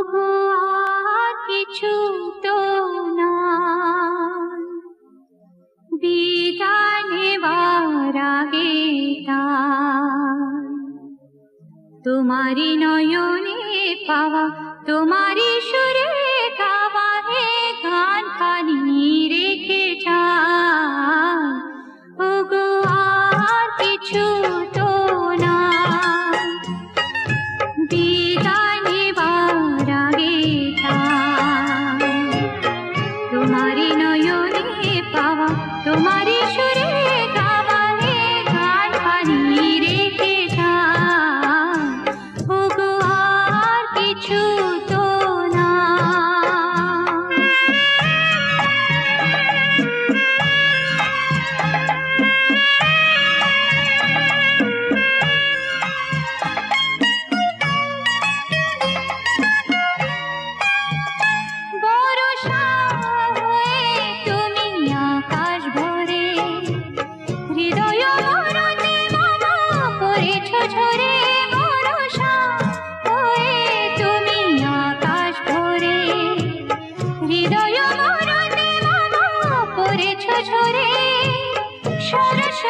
তবু কিছু তো তোমারি নয়নে পাওয়া তোমারি সুর ঝরে সরস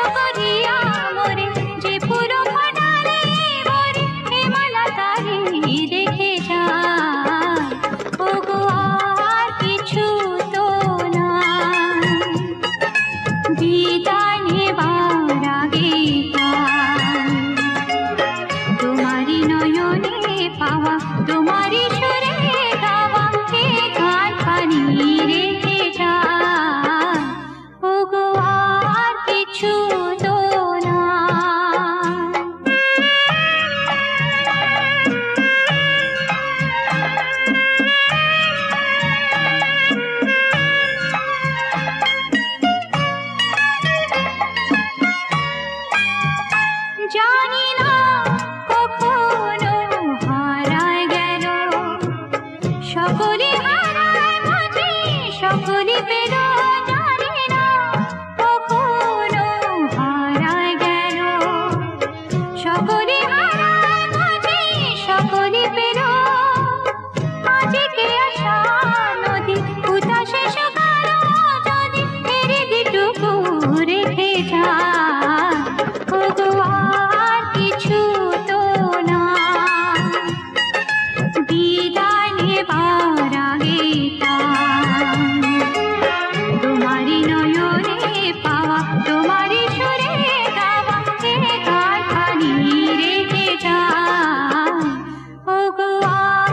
সকল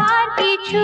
আর কিছু